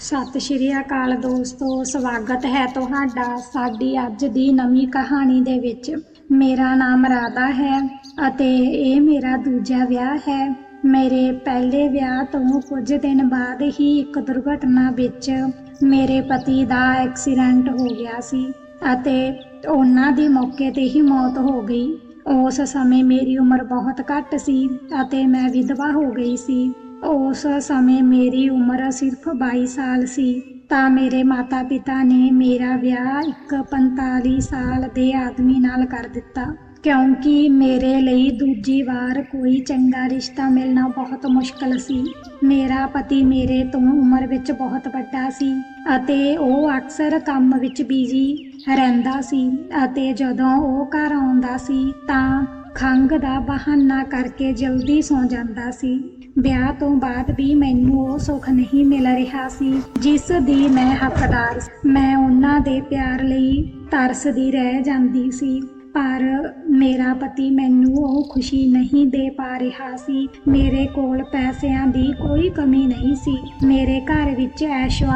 ਸਤਿ ਸ਼੍ਰੀ ਅਕਾਲ ਦੋਸਤੋ, ਸਵਾਗਤ ਹੈ ਤੁਹਾਡਾ ਸਾਡੀ ਅੱਜ ਦੀ ਨਵੀਂ ਕਹਾਣੀ ਦੇ ਵਿੱਚ। ਮੇਰਾ ਨਾਮ ਰਾਧਾ ਹੈ ਅਤੇ ਇਹ ਮੇਰਾ ਦੂਜਾ ਵਿਆਹ ਹੈ। ਮੇਰੇ ਪਹਿਲੇ ਵਿਆਹ ਤੋਂ ਕੁਝ ਦਿਨ ਬਾਅਦ ਹੀ ਇੱਕ ਦੁਰਘਟਨਾ ਵਿੱਚ ਮੇਰੇ ਪਤੀ ਦਾ ਐਕਸੀਡੈਂਟ ਹੋ ਗਿਆ ਸੀ ਅਤੇ ਉਹਨਾਂ ਦੀ ਮੌਕੇ ਤੇ ਹੀ ਮੌਤ ਹੋ ਗਈ। ਉਸ ਸਮੇਂ ਮੇਰੀ ਉਮਰ ਬਹੁਤ ਘੱਟ ਸੀ ਅਤੇ ਮੈਂ ਵਿਧਵਾ ਹੋ ਗਈ ਸੀ। ਉਸ ਸਮੇਂ ਮੇਰੀ ਉਮਰ ਸਿਰਫ 22 ਸਾਲ ਸੀ, ਤਾਂ ਮੇਰੇ ਮਾਤਾ-ਪਿਤਾ ਨੇ ਮੇਰਾ ਵਿਆਹ ਇੱਕ 45 ਸਾਲ ਦੇ ਆਦਮੀ ਨਾਲ ਕਰ ਦਿੱਤਾ। ਕਿਉਂਕਿ ਮੇਰੇ ਲਈ ਦੂਜੀ ਵਾਰ ਕੋਈ ਚੰਗਾ ਰਿਸ਼ਤਾ ਮਿਲਣਾ ਬਹੁਤ ਮੁਸ਼ਕਲ ਸੀ। ਮੇਰਾ ਪਤੀ ਮੇਰੇ ਤੋਂ ਉਮਰ ਵਿੱਚ ਬਹੁਤ ਵੱਡਾ ਸੀ ਅਤੇ ਉਹ ਅਕਸਰ ਕੰਮ ਵਿੱਚ ਬਿਜ਼ੀ ਰਹਿੰਦਾ ਸੀ ਅਤੇ ਜਦੋਂ ਉਹ ਘਰ ਆਉਂਦਾ ਸੀ ਤਾਂ ਖੰਘ ਦਾ ਬਹਾਨਾ ਕਰਕੇ ਜਲਦੀ ਸੌਂ ਜਾਂਦਾ ਸੀ। ਵਿਆਹ ਤੋਂ ਬਾਅਦ ਵੀ ਮੈਨੂੰ ਉਹ ਸੁੱਖ ਨਹੀਂ ਮਿਲ ਰਿਹਾ ਸੀ, ਜਿਸ ਦੀ ਮੈਂ ਹੱਕਦਾਰ ਮੈਂ ਉਹਨਾਂ ਦੇ ਪਿਆਰ ਲਈ ਤਰਸਦੀ ਰਹਿ ਜਾਂਦੀ ਸੀ, ਪਰ ਮੇਰਾ ਪਤੀ ਮੈਨੂੰ ਉਹ ਖੁਸ਼ੀ ਨਹੀਂ ਦੇ ਪਾ ਰਿਹਾ ਸੀ। ਮੇਰੇ ਕੋਲ ਪੈਸਿਆਂ ਦੀ ਕੋਈ ਕਮੀ ਨਹੀਂ ਸੀ, ਮੇਰੇ ਘਰ ਵਿੱਚ ਐਸ਼ੋ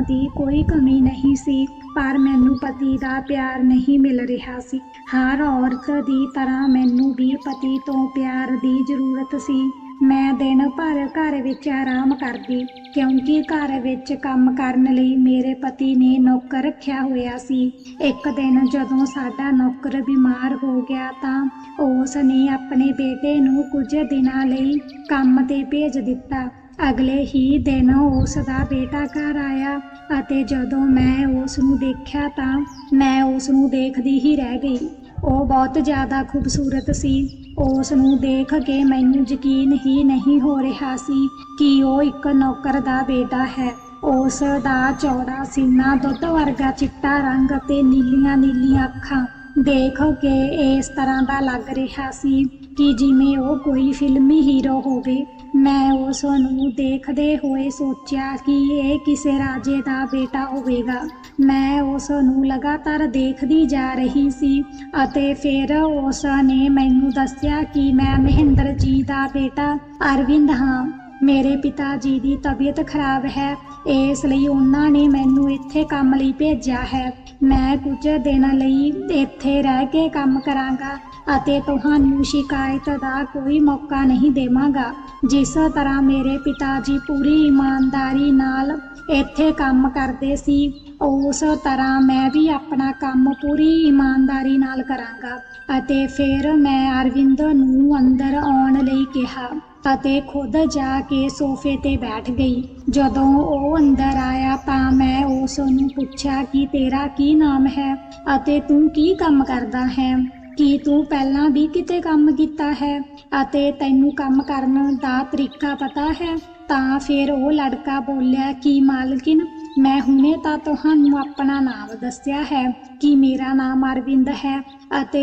ਦੀ ਕੋਈ ਕਮੀ ਨਹੀਂ ਸੀ, ਪਰ ਮੈਨੂੰ ਪਤੀ ਦਾ ਪਿਆਰ ਨਹੀਂ ਮਿਲ ਰਿਹਾ ਸੀ। ਹਰ ਔਰਤ ਦੀ ਤਰ੍ਹਾਂ ਮੈਨੂੰ ਵੀ ਪਤੀ ਤੋਂ ਪਿਆਰ ਦੀ ਜ਼ਰੂਰਤ ਸੀ। ਮੈਂ ਦਿਨ ਭਰ ਘਰ ਵਿੱਚ ਆਰਾਮ ਕਰਦੀ, ਕਿਉਂਕਿ ਘਰ ਵਿੱਚ ਕੰਮ ਕਰਨ ਲਈ ਮੇਰੇ ਪਤੀ ਨੇ ਨੌਕਰ ਰੱਖਿਆ ਹੋਇਆ ਸੀ। ਇੱਕ ਦਿਨ ਜਦੋਂ ਸਾਡਾ ਨੌਕਰ ਬਿਮਾਰ ਹੋ ਗਿਆ ਤਾਂ ਉਸ ਨੇ ਆਪਣੇ ਬੇਟੇ ਨੂੰ ਕੁਝ ਦਿਨਾਂ ਲਈ ਕੰਮ ਤੇ ਭੇਜ ਦਿੱਤਾ। ਅਗਲੇ ਹੀ ਦਿਨ ਉਸ ਦਾ ਬੇਟਾ ਘਰ ਆਇਆ ਅਤੇ ਜਦੋਂ ਮੈਂ ਉਸ ਨੂੰ ਦੇਖਿਆ ਤਾਂ ਮੈਂ ਉਸ ਨੂੰ ਦੇਖਦੀ ਹੀ ਰਹਿ ਗਈ। ਉਹ ਬਹੁਤ ਜ਼ਿਆਦਾ ਖੂਬਸੂਰਤ ਸੀ। ਉਸ ਨੂੰ ਦੇਖ ਕੇ ਮੈਨੂੰ ਯਕੀਨ ਹੀ ਨਹੀਂ ਹੋ ਰਿਹਾ ਸੀ ਕਿ ਉਹ ਇੱਕ ਨੌਕਰ ਦਾ ਬੇਟਾ ਹੈ। ਉਸ ਦਾ ਚੌੜਾ ਸੀਨਾ ਦੁੱਧ ਵਰਗਾ ਚਿੱਟਾ ਰੰਗ ਅਤੇ ਨੀਲੀਆਂ ਨੀਲੀਆਂ ਅੱਖਾਂ। ਦੇਖ ਕੇ ਇਸ ਤਰ੍ਹਾਂ ਦਾ ਲੱਗ ਰਿਹਾ ਸੀ ਕਿ ਜਿਵੇਂ ਉਹ ਕੋਈ ਫਿਲਮੀ ਹੀਰੋ ਹੋਵੇ। ਮੈਂ ਉਸ ਨੂੰ ਦੇਖਦੇ ਹੋਏ ਸੋਚਿਆ ਕਿ ਇਹ ਕਿਸੇ ਰਾਜੇ ਦਾ ਬੇਟਾ ਹੋਵੇਗਾ। ਮੈਂ ਉਸ ਨੂੰ ਲਗਾਤਾਰ ਦੇਖਦੀ ਜਾ ਰਹੀ ਸੀ ਅਤੇ ਫਿਰ ਉਸ ਨੇ ਮੈਨੂੰ ਦੱਸਿਆ ਕਿ ਮੈਂ ਮਹਿੰਦਰ ਜੀ ਦਾ ਬੇਟਾ ਅਰਵਿੰਦ ਹਾਂ। ਮੇਰੇ ਪਿਤਾ ਜੀ ਦੀ ਤਬੀਅਤ ਖਰਾਬ ਹੈ, ਇਸ ਲਈ ਉਹਨਾਂ ਨੇ ਮੈਨੂੰ ਇੱਥੇ ਕੰਮ ਲਈ ਭੇਜਿਆ ਹੈ। ਮੈਂ ਕੁਝ ਦਿਨ ਲਈ ਇੱਥੇ ਰਹਿ ਕੇ ਕੰਮ ਕਰਾਂਗਾ ਅਤੇ ਤੁਹਾਨੂੰ ਸ਼ਿਕਾਇਤ ਦਾ ਕੋਈ ਮੌਕਾ ਨਹੀਂ ਦੇਵਾਂਗਾ। ਜਿਸ ਤਰ੍ਹਾਂ ਮੇਰੇ ਪਿਤਾ ਜੀ ਪੂਰੀ ਇਮਾਨਦਾਰੀ ਨਾਲ ਇੱਥੇ ਕੰਮ ਕਰਦੇ ਸੀ ਉਸ ਤਰ੍ਹਾਂ ਮੈਂ ਵੀ ਆਪਣਾ ਕੰਮ ਪੂਰੀ ਇਮਾਨਦਾਰੀ ਨਾਲ ਕਰਾਂਗਾ ਅਤੇ ਫਿਰ ਮੈਂ ਅਰਵਿੰਦ ਨੂੰ ਅੰਦਰ ਆਉਣ ਲਈ ਕਿਹਾ ਅਤੇ ਖੁਦ ਜਾ ਕੇ ਸੋਫੇ ਤੇ ਬੈਠ ਗਈ। ਜਦੋਂ ਉਹ ਅੰਦਰ ਆਇਆ ਤਾਂ ਮੈਂ ਉਸ ਨੂੰ ਪੁੱਛਿਆ ਕਿ ਤੇਰਾ ਕੀ ਨਾਮ ਹੈ ਅਤੇ ਤੂੰ ਕੀ ਕੰਮ ਕਰਦਾ ਹੈ? ਕੀ ਤੂੰ ਪਹਿਲਾਂ ਵੀ ਕਿਤੇ ਕੰਮ ਕੀਤਾ ਹੈ ਅਤੇ ਤੈਨੂੰ ਕੰਮ ਕਰਨ ਦਾ ਤਰੀਕਾ ਪਤਾ ਹੈ? ਤਾਂ ਫਿਰ ਉਹ ਲੜਕਾ ਬੋਲਿਆ, ਕਿ ਮਾਲਕਿਨ ਮੈਂ ਹੁਣੇ ਤਾਂ ਤੁਹਾਨੂੰ ਆਪਣਾ ਨਾਮ ਦੱਸਿਆ ਹੈ ਕਿ ਮੇਰਾ ਨਾਮ ਅਰਵਿੰਦ ਹੈ ਅਤੇ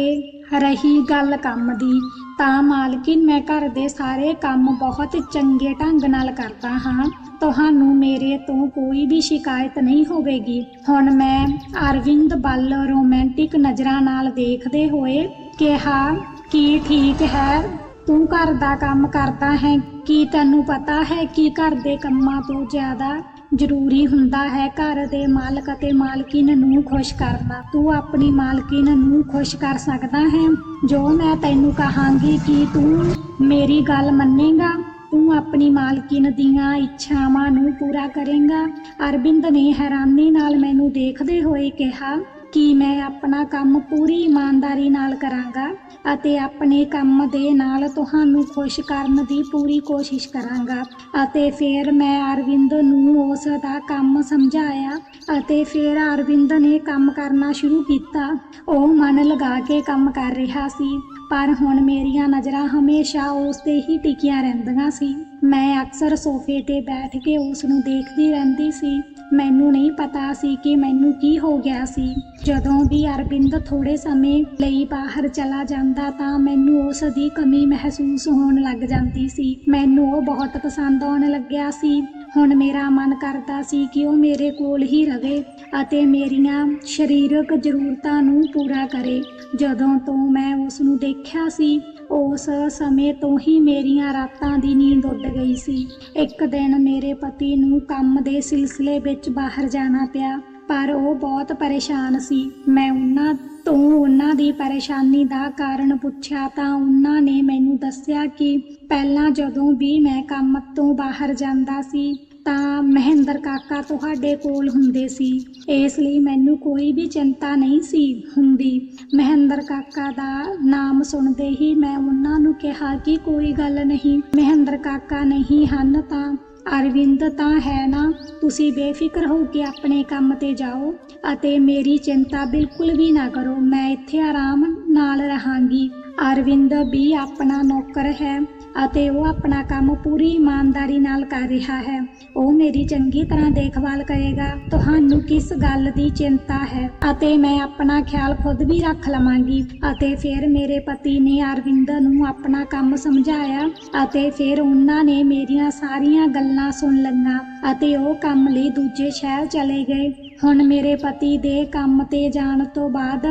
ਰਹੀ ਗੱਲ ਕੰਮ ਦੀ। ਤਾਂ ਮਾਲਕਿਨ, ਮੈਂ ਘਰ ਦੇ ਸਾਰੇ ਕੰਮ ਬਹੁਤ ਚੰਗੇ ਢੰਗ ਨਾਲ ਕਰਦਾ ਹਾਂ। ਤੁਹਾਨੂੰ ਮੇਰੇ ਤੋਂ ਕੋਈ ਵੀ ਸ਼ਿਕਾਇਤ ਨਹੀਂ ਹੋਵੇਗੀ। ਹੁਣ ਮੈਂ ਅਰਵਿੰਦ ਵੱਲ ਰੋਮਾਂਟਿਕ ਨਜ਼ਰਾਂ ਨਾਲ ਦੇਖਦੇ ਹੋਏ ਕਿਹਾ, ਕਿ ਠੀਕ ਹੈ? ਤੂੰ ਘਰ ਦਾ ਕੰਮ ਕਰਦਾ ਹੈ ਕੀ ਤੈਨੂੰ ਪਤਾ ਹੈ ਕਿ ਘਰ ਦੇ ਕੰਮਾਂ ਤੋਂ ਜ਼ਿਆਦਾ ਜ਼ਰੂਰੀ ਹੁੰਦਾ ਹੈ ਘਰ ਦੇ ਮਾਲਕ ਅਤੇ ਮਾਲਕਿਨ ਨੂੰ ਖੁਸ਼ ਕਰਨਾ? ਤੂੰ ਆਪਣੀ ਮਾਲਕਿਨ ਨੂੰ ਖੁਸ਼ ਕਰ ਸਕਦਾ ਹੈ। ਜੋ ਮੈਂ ਤੈਨੂੰ ਕਹਾਂਗੀ ਕਿ ਤੂੰ ਮੇਰੀ ਗੱਲ ਮੰਨੇਗਾ, ਤੂੰ ਆਪਣੀ ਮਾਲਕਿਨ ਦੀਆਂ ਇੱਛਾਵਾਂ ਨੂੰ ਪੂਰਾ ਕਰੇਗਾ। ਅਰਵਿੰਦ ਨੇ ਹੈਰਾਨੀ ਨਾਲ ਮੈਨੂੰ ਦੇਖਦੇ ਹੋਏ ਕਿਹਾ ਕਿ ਮੈਂ ਆਪਣਾ ਕੰਮ ਪੂਰੀ ਇਮਾਨਦਾਰੀ ਨਾਲ ਕਰਾਂਗਾ। ਅਤੇ ਆਪਣੇ ਕੰਮ ਦੇ ਨਾਲ ਤੁਹਾਨੂੰ ਖੁਸ਼ ਕਰਨ ਦੀ ਪੂਰੀ ਕੋਸ਼ਿਸ਼ ਕਰਾਂਗਾ। ਅਤੇ ਫਿਰ ਮੈਂ ਅਰਵਿੰਦ ਨੂੰ ਉਸ ਦਾ ਕੰਮ ਸਮਝਾਇਆ ਅਤੇ ਫਿਰ ਅਰਵਿੰਦ ਨੇ ਕੰਮ ਕਰਨਾ ਸ਼ੁਰੂ ਕੀਤਾ। ਉਹ ਮਨ ਲਗਾ ਕੇ ਕੰਮ ਕਰ ਰਿਹਾ ਸੀ, ਪਰ ਹੁਣ ਮੇਰੀਆਂ ਨਜ਼ਰਾਂ ਹਮੇਸ਼ਾ ਉਸ ਤੇ ਹੀ ਟਿਕੀਆਂ ਰਹਿੰਦੀਆਂ ਸੀ। ਮੈਂ ਅਕਸਰ ਸੋਫੇ ਤੇ ਬੈਠ ਕੇ ਉਸ ਨੂੰ ਦੇਖਦੀ ਰਹਿੰਦੀ ਸੀ। ਮੈਨੂੰ ਨਹੀਂ ਪਤਾ ਸੀ ਕਿ ਮੈਨੂੰ ਕੀ ਹੋ ਗਿਆ ਸੀ। ਜਦੋਂ ਵੀ ਅਰਵਿੰਦ ਥੋੜੇ ਸਮੇਂ ਲਈ ਬਾਹਰ ਚਲਾ ਜਾਂਦਾ ਤਾਂ ਮੈਨੂੰ ਉਸ ਦੀ ਕਮੀ ਮਹਿਸੂਸ ਹੋਣ ਲੱਗ ਜਾਂਦੀ ਸੀ। ਮੈਨੂੰ ਉਹ ਬਹੁਤ ਪਸੰਦ ਆਉਣ ਲੱਗਿਆ ਸੀ। ਹੁਣ ਮੇਰਾ ਮਨ ਕਰਦਾ ਸੀ ਕਿ ਉਹ ਮੇਰੇ ਕੋਲ ਹੀ ਰਵੇ ਅਤੇ ਮੇਰੀਆਂ ਸਰੀਰਕ ਜ਼ਰੂਰਤਾਂ ਨੂੰ ਪੂਰਾ ਕਰੇ। ਜਦੋਂ ਤੋਂ ਮੈਂ ਉਸ ਨੂੰ ਦੇਖਿਆ ਸੀ ਉਸ ਸਮੇਂ ਤੋਂ ਹੀ ਮੇਰੀਆਂ ਰਾਤਾਂ ਦੀ ਨੀਂਦ ਉੱਡ ਗਈ ਸੀ। ਇੱਕ ਦਿਨ ਮੇਰੇ ਪਤੀ ਨੂੰ ਕੰਮ ਦੇ ਸਿਲਸਿਲੇ ਵਿੱਚ ਬਾਹਰ ਜਾਣਾ ਪਿਆ, ਪਰ ਉਹ ਬਹੁਤ ਪਰੇਸ਼ਾਨ ਸੀ। ਮੈਂ ਉਹਨਾਂ ਤੋਂ ਉਹਨਾਂ ਦੀ ਪਰੇਸ਼ਾਨੀ ਦਾ ਕਾਰਨ ਪੁੱਛਿਆ ਤਾਂ ਉਹਨਾਂ ਨੇ ਮੈਨੂੰ ਦੱਸਿਆ ਕਿ ਪਹਿਲਾਂ ਜਦੋਂ ਵੀ ਮੈਂ ਕੰਮ ਤੋਂ ਬਾਹਰ ਜਾਂਦਾ ਸੀ ਤਾਂ ਮਹਿੰਦਰ ਕਾਕਾ ਤੁਹਾਡੇ ਕੋਲ ਹੁੰਦੇ ਸੀ। ਇਸ ਲਈ ਮੈਨੂੰ ਕੋਈ ਵੀ ਚਿੰਤਾ ਨਹੀਂ ਸੀ ਹੁੰਦੀ। ਮਹਿੰਦਰ ਕਾਕਾ ਦਾ ਨਾਮ ਸੁਣਦੇ ਹੀ ਮੈਂ ਉਹਨਾਂ ਨੂੰ ਕਿਹਾ ਕਿ ਕੋਈ ਗੱਲ ਨਹੀਂ, ਮਹਿੰਦਰ ਕਾਕਾ ਨਹੀਂ ਹਨ ਤਾਂ। ਅਰਵਿੰਦ ਤਾਂ ਹੈ ਨਾ, ਤੁਸੀਂ ਬੇਫਿਕਰ ਹੋ ਕੇ ਆਪਣੇ ਕੰਮ ਤੇ ਜਾਓ ਅਤੇ ਮੇਰੀ ਚਿੰਤਾ ਬਿਲਕੁਲ ਵੀ ਨਾ ਕਰੋ, ਮੈਂ ਇੱਥੇ ਆਰਾਮ ਨਾਲ ਰਹਾਂਗੀ। ਅਰਵਿੰਦ ਵੀ ਆਪਣਾ ਨੌਕਰ ਹੈ। ਅਤੇ ਉਹ ਆਪਣਾ ਕੰਮ ਪੂਰੀ ਇਮਾਨਦਾਰੀ ਨਾਲ ਕਰ ਰਿਹਾ ਹੈ। ਉਹ ਮੇਰੀ ਚੰਗੀ ਤਰ੍ਹਾਂ ਦੇਖਭਾਲ ਕਰੇਗਾ। ਤੁਹਾਨੂੰ ਕਿਸ ਗੱਲ ਦੀ ਚਿੰਤਾ ਹੈ? ਅਤੇ ਮੈਂ ਆਪਣਾ ਖਿਆਲ ਖੁਦ ਵੀ ਰੱਖ ਲਵਾਂਗੀ। ਅਤੇ ਫਿਰ ਮੇਰੇ ਪਤੀ ਨੇ ਅਰਵਿੰਦ ਨੂੰ ਆਪਣਾ ਕੰਮ ਸਮਝਾਇਆ ਅਤੇ ਫਿਰ ਉਹਨਾਂ ਨੇ ਮੇਰੀਆਂ ਸਾਰੀਆਂ ਗੱਲਾਂ ਸੁਣ ਲਈਆਂ ਅਤੇ ਉਹ ਕੰਮ ਲਈ ਦੂਜੇ ਸ਼ਹਿਰ ਚਲੇ ਗਏ। ਹੁਣ ਮੇਰੇ ਪਤੀ ਦੇ ਕੰਮ ਤੇ ਜਾਣ ਤੋਂ ਬਾਅਦ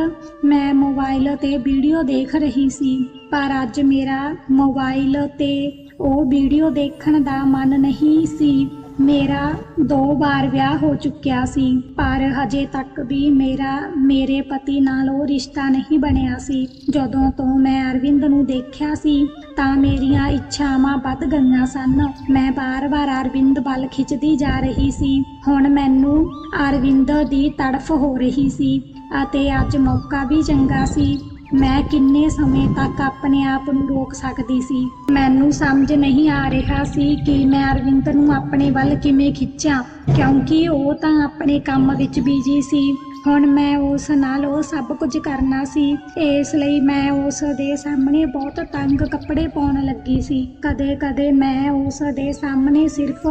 ਮੈਂ ਮੋਬਾਈਲ ਤੇ ਵੀਡੀਓ ਦੇਖ ਰਹੀ ਸੀ। ਪਰ ਅੱਜ ਮੇਰਾ ਮੋਬਾਈਲ ਤੇ ਉਹ ਵੀਡੀਓ ਦੇਖਣ ਦਾ ਮਨ ਨਹੀਂ ਸੀ। ਮੇਰਾ ਦੋ ਵਾਰ ਵਿਆਹ ਹੋ ਚੁੱਕਿਆ ਸੀ, ਪਰ ਹਜੇ ਤੱਕ ਵੀ ਮੇਰਾ, ਮੇਰੇ ਪਤੀ ਨਾਲ ਉਹ ਰਿਸ਼ਤਾ ਨਹੀਂ ਬਣਿਆ ਸੀ। ਜਦੋਂ ਤੋਂ ਮੈਂ ਅਰਵਿੰਦ ਨੂੰ ਦੇਖਿਆ ਸੀ, ਤਾਂ ਮੇਰੀਆਂ ਇੱਛਾਵਾਂ ਵੱਧ ਗਈਆਂ ਸਨ। ਮੈਂ ਬਾਰ-ਬਾਰ ਅਰਵਿੰਦ ਵੱਲ ਖਿੱਚਦੀ ਜਾ ਰਹੀ ਸੀ। ਹੁਣ ਮੈਨੂੰ ਅਰਵਿੰਦ ਦੀ ਤੜਫ ਹੋ ਰਹੀ ਸੀ, ਅਤੇ ਅੱਜ ਮੌਕਾ ਵੀ ਚੰਗਾ ਸੀ। ਮੈਂ ਕਿੰਨੇ ਸਮੇਂ ਤੱਕ ਆਪਣੇ ਆਪ ਨੂੰ ਰੋਕ ਸਕਦੀ ਸੀ? ਮੈਨੂੰ ਸਮਝ ਨਹੀਂ ਆ ਰਿਹਾ ਸੀ ਕਿ ਮੈਂ ਅਰਵਿੰਦ ਨੂੰ ਆਪਣੇ ਵੱਲ ਕਿਵੇਂ ਖਿੱਚਾਂ, ਕਿਉਂਕਿ ਉਹ ਤਾਂ ਆਪਣੇ ਕੰਮ ਵਿੱਚ ਬਿਜ਼ੀ ਸੀ। ਹੁਣ ਮੈਂ ਉਸ ਨਾਲ ਉਹ ਸਭ ਕੁਝ ਕਰਨਾ ਸੀ। ਇਸ ਲਈ ਮੈਂ ਉਸ ਦੇ ਸਾਹਮਣੇ ਬਹੁਤ ਤੰਗ ਕੱਪੜੇ ਪਾਉਣ ਲੱਗੀ ਸੀ। ਕਦੇ-ਕਦੇ ਮੈਂ ਉਸ ਦੇ ਸਾਹਮਣੇ ਸਿਰਫ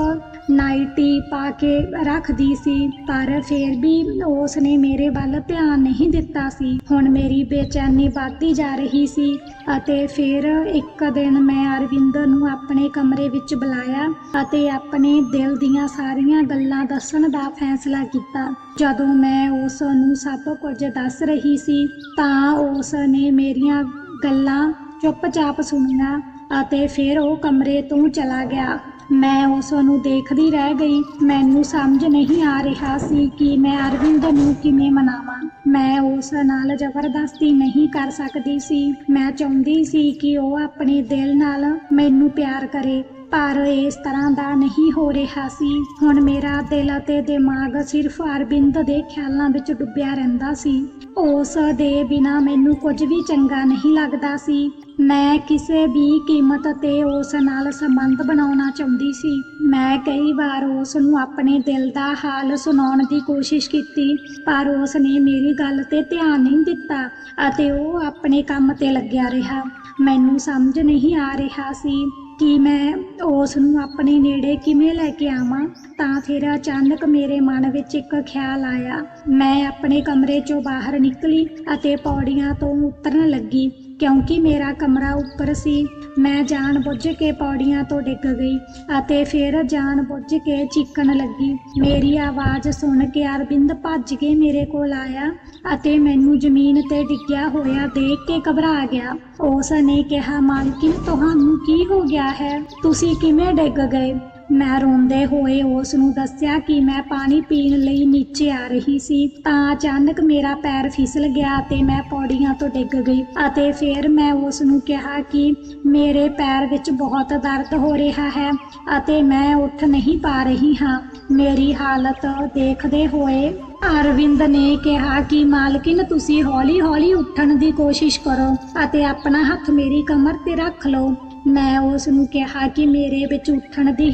ਨਾਈਟੀ ਪਾ ਕੇ ਰੱਖਦੀ ਸੀ, ਪਰ ਫਿਰ ਵੀ ਉਸ ਨੇ ਮੇਰੇ ਵੱਲ ਧਿਆਨ ਨਹੀਂ ਦਿੱਤਾ ਸੀ। ਹੁਣ ਮੇਰੀ ਬੇਚੈਨੀ ਵੱਧਦੀ ਜਾ ਰਹੀ ਸੀ ਅਤੇ ਫਿਰ ਇੱਕ ਦਿਨ ਮੈਂ ਅਰਵਿੰਦ ਨੂੰ ਆਪਣੇ ਕਮਰੇ ਵਿੱਚ ਬੁਲਾਇਆ ਅਤੇ ਆਪਣੇ ਦਿਲ ਦੀਆਂ ਸਾਰੀਆਂ ਗੱਲਾਂ ਦੱਸਣ ਦਾ ਫੈਸਲਾ ਕੀਤਾ। ਜਦੋਂ ਮੈਂ ਉਸ ਨੂੰ ਸਭ ਕੁਝ ਦੱਸ ਰਹੀ ਸੀ, ਤਾਂ ਉਸ ਨੇ ਮੇਰੀਆਂ ਗੱਲਾਂ ਚੁੱਪਚਾਪ ਸੁਣੀਆਂ ਅਤੇ ਫਿਰ ਉਹ ਕਮਰੇ ਤੋਂ ਚਲਾ ਗਿਆ। ਮੈਂ ਉਸ ਨੂੰ ਦੇਖਦੀ ਰਹਿ ਗਈ। ਮੈਨੂੰ ਸਮਝ ਨਹੀਂ ਆ ਰਿਹਾ ਸੀ ਕਿ ਮੈਂ ਅਰਵਿੰਦ ਨੂੰ ਕਿਵੇਂ ਮਨਾਵਾਂ। ਮੈਂ ਉਸ ਨਾਲ ਜ਼ਬਰਦਸਤੀ ਨਹੀਂ ਕਰ ਸਕਦੀ ਸੀ। ਮੈਂ ਚਾਹੁੰਦੀ ਸੀ ਕਿ ਉਹ ਆਪਣੇ ਦਿਲ ਨਾਲ ਮੈਨੂੰ ਪਿਆਰ ਕਰੇ। ਪਰ ਇਸ ਤਰ੍ਹਾਂ ਦਾ ਨਹੀਂ ਹੋ ਰਿਹਾ ਸੀ। ਹੁਣ ਮੇਰਾ ਦਿਲ ਅਤੇ ਦਿਮਾਗ ਸਿਰਫ ਅਰਵਿੰਦ ਦੇ ਖਿਆਲਾਂ ਵਿੱਚ ਡੁੱਬਿਆ ਰਹਿੰਦਾ ਸੀ। ਉਸ ਦੇ ਬਿਨਾ ਮੈਨੂੰ ਕੁਝ ਵੀ ਚੰਗਾ ਨਹੀਂ ਲੱਗਦਾ ਸੀ। ਮੈਂ ਕਿਸੇ ਵੀ ਕੀਮਤ ਤੇ ਉਸ ਨਾਲ ਸੰਬੰਧ ਬਣਾਉਣਾ ਚਾਹੁੰਦੀ ਸੀ। ਮੈਂ ਕਈ ਵਾਰ ਉਸ ਨੂੰ ਆਪਣੇ ਦਿਲ ਦਾ ਹਾਲ ਸੁਣਾਉਣ ਦੀ ਕੋਸ਼ਿਸ਼ ਕੀਤੀ, ਪਰ ਉਸ ਨੇ ਮੇਰੀ ਗੱਲ ਤੇ ਧਿਆਨ ਨਹੀਂ ਦਿੱਤਾ ਅਤੇ ਉਹ ਆਪਣੇ ਕੰਮ ਤੇ ਲੱਗਿਆ ਰਿਹਾ। ਮੈਨੂੰ ਸਮਝ ਨਹੀਂ ਆ ਰਿਹਾ ਸੀ ਕਿ ਮੈਂ ਉਸ ਨੂੰ ਆਪਣੇ ਨੇੜੇ ਕਿਵੇਂ ਲੈ ਕੇ ਆਵਾਂ? ਤਾਂ ਫਿਰ ਅਚਾਨਕ ਮੇਰੇ ਮਨ ਵਿੱਚ ਇੱਕ ਖਿਆਲ ਆਇਆ। ਮੈਂ ਆਪਣੇ ਕਮਰੇ ਚੋਂ ਬਾਹਰ ਨਿਕਲੀ ਅਤੇ ਪੌੜੀਆਂ ਤੋਂ ਉਤਰਨ ਲੱਗੀ। ਕਿਉਂਕਿ ਮੇਰਾ ਕਮਰਾ ਉੱਪਰ ਸੀ, ਮੈਂ ਜਾਣ ਬੁੱਝ ਕੇ ਪੌੜੀਆਂ ਤੋਂ ਡਿੱਗ ਗਈ ਅਤੇ ਫਿਰ ਜਾਣ ਬੁੱਝ ਕੇ ਚੀਕਣ ਲੱਗੀ। ਮੇਰੀ ਆਵਾਜ਼ ਸੁਣ ਕੇ ਅਰਵਿੰਦ ਭੱਜ ਕੇ ਮੇਰੇ ਕੋਲ ਆਇਆ ਅਤੇ ਮੈਨੂੰ ਜ਼ਮੀਨ ਤੇ ਡਿੱਗਿਆ ਹੋਇਆ ਦੇਖ ਕੇ ਘਬਰਾ ਗਿਆ। ਉਸ ਨੇ ਕਿਹਾ, ਮਾਲਕਿਨ, ਤੁਹਾਨੂੰ ਕੀ ਹੋ ਗਿਆ ਹੈ? ਤੁਸੀਂ ਕਿਵੇਂ ਡਿੱਗ ਗਏ? ਮੈਂ ਰੋਂਦੇ ਹੋਏ ਉਸ ਨੂੰ ਦੱਸਿਆ ਕਿ ਮੈਂ ਪਾਣੀ ਪੀਣ ਲਈ ਨੀਚੇ ਆ ਰਹੀ ਸੀ, ਤਾਂ ਅਚਾਨਕ ਮੇਰਾ ਪੈਰ ਫਿਸਲ ਗਿਆ ਅਤੇ ਮੈਂ ਪੌੜੀਆਂ ਤੋਂ ਡਿੱਗ ਗਈ ਅਤੇ ਫਿਰ ਮੈਂ ਉਸ ਨੂੰ ਕਿਹਾ ਕਿ ਮੇਰੇ ਪੈਰ ਵਿੱਚ ਬਹੁਤ ਦਰਦ ਹੋ ਰਿਹਾ ਹੈ ਅਤੇ ਮੈਂ ਉੱਠ ਨਹੀਂ ਪਾ ਰਹੀ ਹਾਂ। ਮੇਰੀ ਹਾਲਤ ਦੇਖਦੇ ਹੋਏ ਅਰਵਿੰਦ ਨੇ ਕਿਹਾ ਕਿ, ਮਾਲਕਿਨ, ਤੁਸੀਂ ਹੌਲੀ-ਹੌਲੀ ਉੱਠਣ ਦੀ ਕੋਸ਼ਿਸ਼ ਕਰੋ ਅਤੇ ਆਪਣਾ ਹੱਥ ਮੇਰੀ ਕਮਰ ਤੇ ਰੱਖ ਲਓ। ਮੈਂ ਉਸ ਨੂੰ ਕਿਹਾ ਕਿ ਮੇਰੇ ਵਿੱਚ ਉੱਠਣ ਦੀ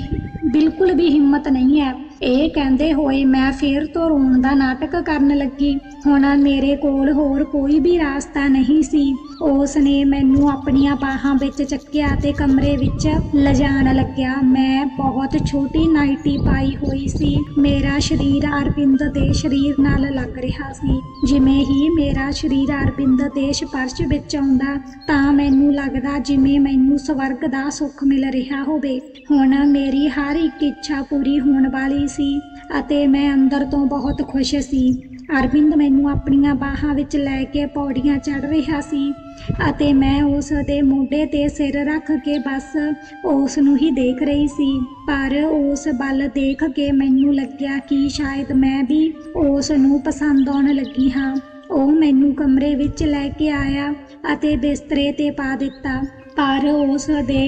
ਬਿਲਕੁਲ ਵੀ ਹਿੰਮਤ ਨਹੀਂ ਹੈ। ਇਹ ਕਹਿੰਦੇ ਹੋਏ ਮੈਂ ਫੇਰ ਤੋਂ ਰੋਣ ਦਾ ਨਾਟਕ ਕਰਨ ਲੱਗੀ। ਹੁਣ ਮੇਰੇ ਕੋਲ ਹੋਰ ਕੋਈ ਵੀ ਰਾਸਤਾ ਨਹੀਂ ਸੀ। ਉਸ ਨੇ ਮੈਨੂੰ ਆਪਣੀਆਂ ਬਾਹਾਂ ਵਿੱਚ ਚੱਕਿਆ ਤੇ ਕਮਰੇ ਵਿੱਚ ਲਿਜਾਣ ਲੱਗਿਆ। ਮੈਂ ਬਹੁਤ ਛੋਟੀ ਨਾਈਟੀ ਪਾਈ ਹੋਈ ਸੀ। ਮੇਰਾ ਸਰੀਰ ਅਰਬਿੰਦ ਦੇ ਸਰੀਰ ਨਾਲ ਲੱਗ ਰਿਹਾ ਸੀ। ਜਿਵੇਂ ਹੀ ਮੇਰਾ ਸਰੀਰ ਅਰਬਿੰਦ ਦੇ ਸਪਰਸ਼ ਵਿੱਚ ਆਉਂਦਾ, ਤਾਂ ਮੈਨੂੰ ਲੱਗਦਾ ਜਿਵੇਂ ਮੈਨੂੰ ਸਵਰਗ ਦਾ ਸੁੱਖ ਮਿਲ ਰਿਹਾ ਹੋਵੇ। ਹੁਣ ਮੇਰੀ ਹਰ ਇੱਕ ਇੱਛਾ ਪੂਰੀ ਹੋਣ ਵਾਲੀ ਸੀ ਅਤੇ ਮੈਂ ਅੰਦਰ ਤੋਂ ਬਹੁਤ ਖੁਸ਼ ਸੀ। ਅਰਵਿੰਦ ਮੈਨੂੰ ਆਪਣੀਆਂ ਬਾਹਾਂ ਵਿੱਚ ਲੈ ਕੇ ਪੌੜੀਆਂ ਚੜ੍ਹ ਰਿਹਾ ਸੀ ਅਤੇ ਮੈਂ ਉਸ ਦੇ ਮੋਢੇ ਤੇ ਸਿਰ ਰੱਖ ਕੇ ਬਸ ਉਸ ਨੂੰ ਹੀ ਦੇਖ ਰਹੀ ਸੀ। ਪਰ ਉਸ ਵੱਲ ਦੇਖ ਕੇ ਮੈਨੂੰ ਲੱਗਿਆ ਕਿ ਸ਼ਾਇਦ ਮੈਂ ਵੀ ਉਸ ਨੂੰ ਪਸੰਦ ਆਉਣ ਲੱਗੀ ਹਾਂ। ਉਹ ਮੈਨੂੰ ਕਮਰੇ ਵਿੱਚ ਲੈ ਕੇ ਆਇਆ ਅਤੇ ਬਿਸਤਰੇ ਤੇ ਪਾ ਦਿੱਤਾ। ਪਰ ਉਸ ਦੇ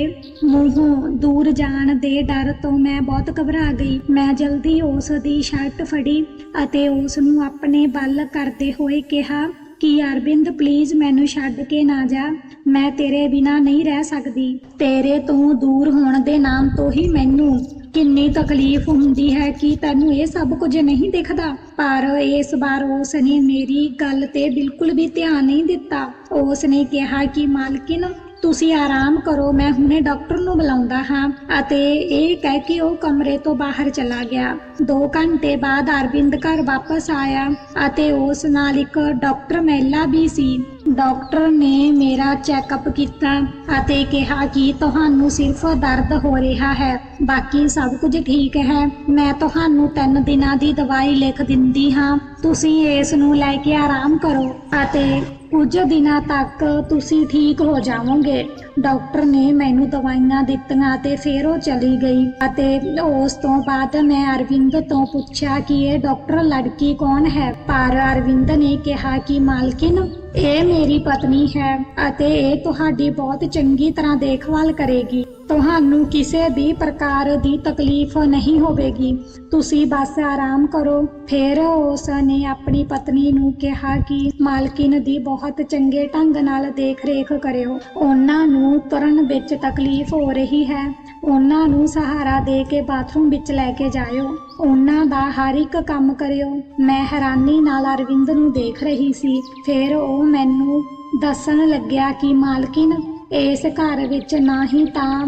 ਮੂੰਹੋਂ ਦੂਰ ਜਾਣ ਦੇ ਡਰ ਤੋਂ ਮੈਂ ਬਹੁਤ ਘਬਰਾ ਗਈ। ਮੈਂ ਜਲਦੀ ਉਸ ਦੀ ਸ਼ਰਟ ਫੜੀ ਅਤੇ ਉਸ ਨੂੰ ਆਪਣੇ ਬਲ ਕਰਦੇ ਹੋਏ ਕਿਹਾ ਕਿ, ਅਰਵਿੰਦ ਪਲੀਜ਼ ਮੈਨੂੰ ਛੱਡ ਕੇ ਨਾ ਜਾ। ਮੈਂ ਤੇਰੇ ਬਿਨਾ ਨਹੀਂ ਰਹਿ ਸਕਦੀ। ਤੇਰੇ ਤੋਂ ਦੂਰ ਹੋਣ ਦੇ ਨਾਮ ਤੋਂ ਹੀ ਮੈਨੂੰ ਕਿੰਨੀ ਤਕਲੀਫ ਹੁੰਦੀ ਹੈ ਕਿ ਤੈਨੂੰ ਇਹ ਸਭ ਕੁਝ ਨਹੀਂ ਦਿਖਦਾ। ਪਰ ਇਸ ਵਾਰ ਉਸ ਨੇ ਮੇਰੀ ਗੱਲ ਤੇ ਬਿਲਕੁਲ ਵੀ ਧਿਆਨ ਨਹੀਂ ਦਿੱਤਾ। ਉਸ ਨੇ ਕਿਹਾ ਕਿ, ਮਾਲਕਿਨ ਤੁਸੀਂ ਆਰਾਮ ਕਰੋ, ਮੈਂ ਹੁਣੇ ਡਾਕਟਰ ਨੂੰ ਬੁਲਾਉਂਦਾ ਹਾਂ ਅਤੇ ਇਹ ਕਹਿ ਕੇ ਉਹ ਕਮਰੇ ਤੋਂ ਬਾਹਰ ਚਲਾ ਗਿਆ। 2 ਘੰਟੇ ਬਾਅਦ ਅਰਵਿੰਦ ਘਰ ਵਾਪਸ ਆਇਆ ਅਤੇ ਉਸ ਨਾਲ ਇੱਕ ਡਾਕਟਰ ਮਹਿਲਾ ਵੀ ਸੀ। ਡਾਕਟਰ ਨੇ ਮੇਰਾ ਚੈੱਕਅਪ ਕੀਤਾ ਅਤੇ ਕਿਹਾ ਕਿ ਤੁਹਾਨੂੰ ਸਿਰਫ ਦਰਦ ਹੋ ਰਿਹਾ ਹੈ, ਬਾਕੀ ਸਭ ਕੁਝ ਠੀਕ ਹੈ। ਮੈਂ ਤੁਹਾਨੂੰ 3 ਦਿਨਾਂ ਦੀ ਦਵਾਈ ਲਿਖ ਦਿੰਦੀ ਹਾਂ। ਤੁਸੀਂ ਇਸ ਨੂੰ ਲੈ ਕੇ ਆਰਾਮ ਕਰੋ ਅਤੇ ਕੁਝ ਦਿਨਾਂ ਤੱਕ ਤੁਸੀਂ ਠੀਕ ਹੋ ਜਾਵੋਗੇ। ਡਾਕਟਰ ਨੇ ਮੈਨੂੰ ਦਵਾਈਆਂ ਦਿੱਤੀਆਂ ਤੇ ਫਿਰ ਉਹ ਚਲੀ ਗਈ ਅਤੇ ਉਸ ਤੋਂ ਬਾਅਦ ਮੈਂ ਅਰਵਿੰਦ ਤੋਂ ਪੁੱਛਿਆ ਕਿ ਇਹ ਡਾਕਟਰ ਲੜਕੀ ਕੌਣ ਹੈ? ਪਰ ਅਰਵਿੰਦ ਨੇ ਕਿਹਾ ਕਿ ਮਾਲਕਿਨ ਇਹ ਮੇਰੀ ਪਤਨੀ ਹੈ ਅਤੇ ਇਹ ਤੁਹਾਡੀ ਬਹੁਤ ਚੰਗੀ ਤਰ੍ਹਾਂ ਦੇਖਭਾਲ ਕਰੇਗੀ। ਤੁਹਾਨੂੰ ਕਿਸੇ ਵੀ ਪ੍ਰਕਾਰ ਦੀ ਤਕਲੀਫ ਨਹੀਂ ਹੋਵੇਗੀ। ਤੁਸੀਂ ਬਸ ਆਰਾਮ ਕਰੋ। ਫਿਰ ਉਸ ਨੇ ਆਪਣੀ ਪਤਨੀ ਨੂੰ ਕਿਹਾ ਕਿ ਮਾਲਕਿਨ ਦੀ ਬਹੁਤ ਚੰਗੇ ਢੰਗ ਨਾਲ ਦੇਖ-ਰੇਖ ਕਰਿਓ। ਉਹਨਾਂ ਨੂੰ ਤੁਰਨ ਵਿੱਚ ਤਕਲੀਫ ਹੋ ਰਹੀ ਹੈ। ਉਹਨਾਂ ਨੂੰ ਸਹਾਰਾ ਦੇ ਕੇ ਬਾਥਰੂਮ ਵਿੱਚ ਲੈ ਕੇ ਜਾਇਓ। ਉਹਨਾਂ ਦਾ ਹਰ ਇੱਕ ਕੰਮ ਕਰਿਓ। ਮੈਂ ਹੈਰਾਨੀ ਨਾਲ ਅਰਵਿੰਦ ਨੂੰ ਦੇਖ ਰਹੀ ਸੀ। ਫਿਰ ਉਹ ਮੈਨੂੰ ਦੱਸਣ ਲੱਗਿਆ ਕਿ ਮਾਲਕਿਨ ਇਸ ਘਰ ਵਿੱਚ ਨਾ ਹੀ ਤਾਂ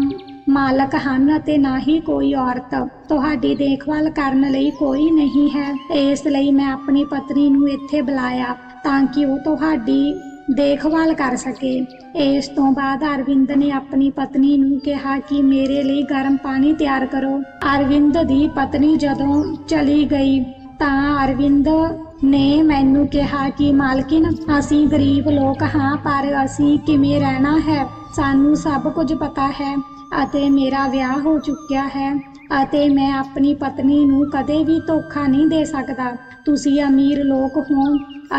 ਮਾਲਕ ਹਨ ਅਤੇ ਨਾ ਹੀ ਕੋਈ ਔਰਤ। ਤੁਹਾਡੀ ਦੇਖਭਾਲ ਕਰਨ ਲਈ ਕੋਈ ਨਹੀਂ ਹੈ। ਇਸ ਲਈ ਮੈਂ ਆਪਣੀ ਪਤਨੀ ਨੂੰ ਇੱਥੇ ਬੁਲਾਇਆ ਤਾਂ ਕਿ ਉਹ ਤੁਹਾਡੀ ਦੇਖਭਾਲ ਕਰ ਸਕੇ। ਇਸ ਤੋਂ ਬਾਅਦ ਅਰਵਿੰਦ ਨੇ ਆਪਣੀ ਪਤਨੀ ਨੂੰ ਕਿਹਾ ਕਿ ਮੇਰੇ ਲਈ ਗਰਮ ਪਾਣੀ ਤਿਆਰ ਕਰੋ। ਅਰਵਿੰਦ ਦੀ ਪਤਨੀ ਜਦੋਂ ਚਲੀ ਗਈ ਤਾਂ ਅਰਵਿੰਦ ਨੇ ਮੈਨੂੰ ਕਿਹਾ ਕਿ ਮਾਲਕਿਨ ਅਸੀਂ ਗਰੀਬ ਲੋਕ ਹਾਂ, ਪਰ ਅਸੀਂ ਕਿਵੇਂ ਰਹਿਣਾ ਹੈ? ਸਾਨੂੰ ਸਭ ਕੁਝ ਪਤਾ ਹੈ ਅਤੇ ਮੇਰਾ ਵਿਆਹ ਹੋ ਚੁੱਕਿਆ ਹੈ ਅਤੇ ਮੈਂ ਆਪਣੀ ਪਤਨੀ ਨੂੰ ਕਦੇ ਵੀ ਧੋਖਾ ਨਹੀਂ ਦੇ ਸਕਦਾ। ਤੁਸੀਂ ਅਮੀਰ ਲੋਕ ਹੋ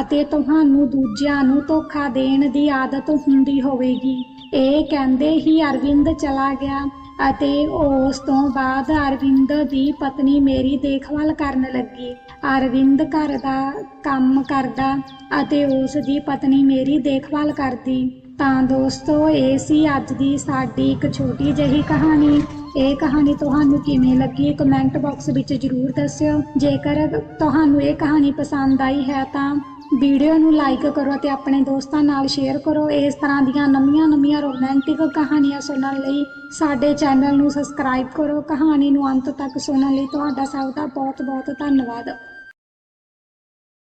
ਅਤੇ ਤੁਹਾਨੂੰ ਦੂਜਿਆਂ ਨੂੰ ਧੋਖਾ ਦੇਣ ਦੀ ਆਦਤ ਹੁੰਦੀ ਹੋਵੇਗੀ। ਇਹ ਕਹਿੰਦੇ ਹੀ ਅਰਵਿੰਦ ਚਲਾ ਗਿਆ। ਅਤੇ ਉਸ ਤੋਂ ਬਾਅਦ ਅਰਵਿੰਦ ਦੀ ਪਤਨੀ ਮੇਰੀ ਦੇਖਭਾਲ ਕਰਨ ਲੱਗੀ। ਅਰਵਿੰਦ ਘਰ ਦਾ ਕੰਮ ਕਰਦਾ ਅਤੇ ਉਸ ਦੀ ਪਤਨੀ ਮੇਰੀ ਦੇਖਭਾਲ ਕਰਦੀ। ਤਾਂ ਦੋਸਤੋ, ਇਹ ਸੀ ਅੱਜ ਦੀ ਸਾਡੀ ਇੱਕ ਛੋਟੀ ਜਿਹੀ ਕਹਾਣੀ। ਇਹ ਕਹਾਣੀ ਤੁਹਾਨੂੰ ਕਿਵੇਂ ਲੱਗੀ ਕਮੈਂਟ ਬਾਕਸ ਵਿੱਚ ਜਰੂਰ ਦੱਸਿਓ। ਜੇਕਰ ਤੁਹਾਨੂੰ ਇਹ ਕਹਾਣੀ ਪਸੰਦ ਆਈ ਹੈ ਤਾਂ ਵੀਡੀਓ ਨੂੰ ਲਾਈਕ ਕਰੋ ਅਤੇ ਆਪਣੇ ਦੋਸਤਾਂ ਨਾਲ ਸ਼ੇਅਰ ਕਰੋ। ਇਸ ਤਰ੍ਹਾਂ ਦੀਆਂ ਨਵੀਆਂ-ਨਵੀਆਂ ਰੋਮਾਂਟਿਕ ਕਹਾਣੀਆਂ ਸੁਣਨ ਲਈ ਸਾਡੇ ਚੈਨਲ ਨੂੰ ਸਬਸਕ੍ਰਾਈਬ ਕਰੋ। ਕਹਾਣੀ ਨੂੰ ਅੰਤ ਤੱਕ ਸੁਣਨ ਲਈ ਤੁਹਾਡਾ ਸਭ ਦਾ ਬਹੁਤ-ਬਹੁਤ ਧੰਨਵਾਦ।